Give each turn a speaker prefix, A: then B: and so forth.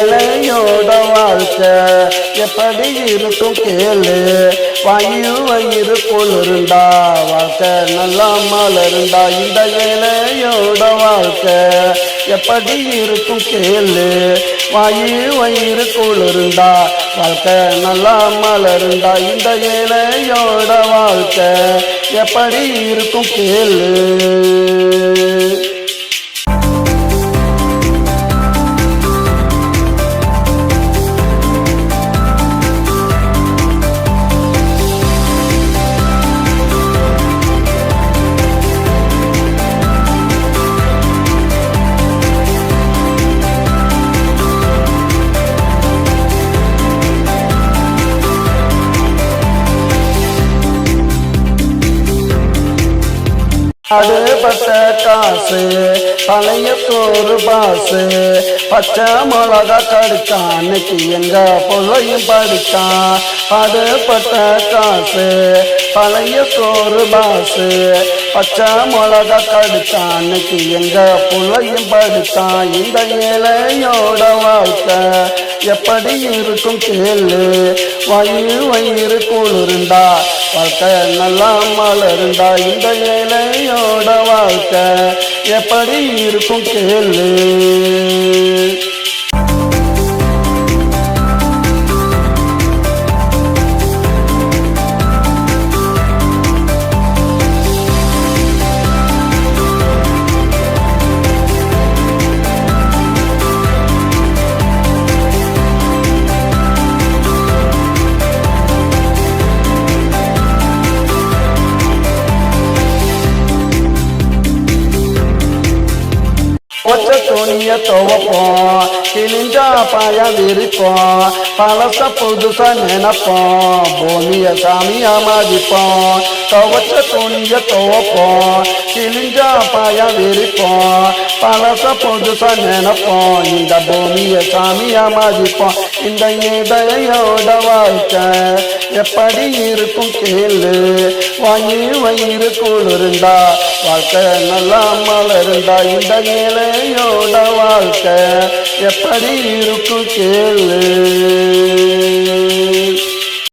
A: இளையோட வாழ்க்கை எப்படி இருக்கும் கேளு? வாயு வயிறு இருந்தா வாழ்க்கை நல்லா மலருந்தா இந்த இளையோட வாழ்க்கை எப்படி இருக்கும் கேளு? வாயு வயிறு இருந்தா வாழ்க்கை நல்லா மலருந்தா இந்த இளையோட வாழ்க்கை எப்படி இருக்கும் கேளு? அடுபட்ட காசு பழைய தோறு பாசு பச்சை மிளகா கடிச்சான் அன்னைக்கு எங்க பொழையும் படித்தான் அடுபட்ட காசு பழைய தோறு பாசு பச்சை மிளகா கடிச்சான் அன்னைக்கு எங்க புள்ளையும் படித்தான் இந்த இளையோட வாழ்க்கை எப்படி இருக்கும் கேளு? வயிறு வயிறு குளிருந்தா வாழ்க்கை நல்லா மலருந்தா இந்த ஏழையோட வாழ்க்கை எப்படி இருக்கும் கேளு? ஒற்ற துணிய துவப்போம். கிழிஞ்சா பாய விரிப்போம். பழச புதுசா நினைப்போம். பூமிய சாமியா மதிப்போம். துவச்ச துணிய துவப்போம். கிழிஞ்சா பாய விரிப்போம். பழச புதுசா நினைப்போம் இந்த பூமிய சாமியா மதிப்போம். இந்த இடையோட வாழ்க்கை எப்படி இருக்கும் கேளு. வயிறு வயிறு குளிருந்தா வாழ்க்கை நல்லா மலருந்தா. இந்த நிலையோட வாழ்க்கை எப்படி இருக்கும் கேளு.